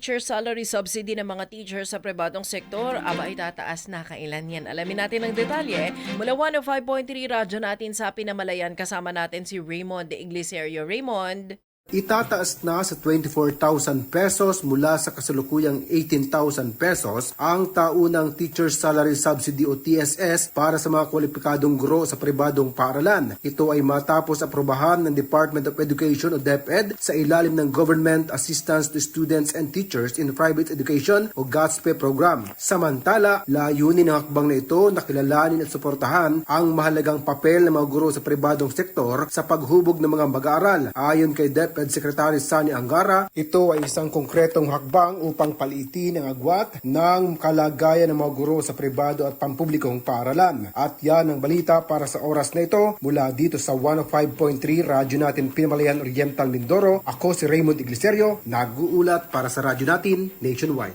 teacher salary subsidy ng mga teacher sa pribadong sektor, aba itataas na kailan yan. Alamin natin ang detalye mula 105.3 radyo natin sa Pinamalayan kasama natin si Raymond de Iglesiero. Raymond? Itataas na sa 24,000 pesos mula sa kasalukuyang 18,000 pesos ang taunang Teacher Salary Subsidy o TSS para sa mga kwalipikadong guro sa pribadong paaralan. Ito ay matapos aprobahan ng Department of Education o DepEd sa ilalim ng Government Assistance to Students and Teachers in Private Education o GASPE program. Samantala, layunin ng hakbang na ito na kilalanin at suportahan ang mahalagang papel ng mga guro sa pribadong sektor sa paghubog ng mga mag-aaral. Ayon kay DepEd Secretary Sani Angara, ito ay isang konkretong hakbang upang paliitin ang agwat ng kalagayan ng mga guro sa pribado at pampublikong paaralan. At yan ang balita para sa oras na ito mula dito sa 105.3 Radyo Natin Pinamalayan Oriental Mindoro. Ako si Raymond Iglesiero, nag-uulat para sa Radyo Natin Nationwide.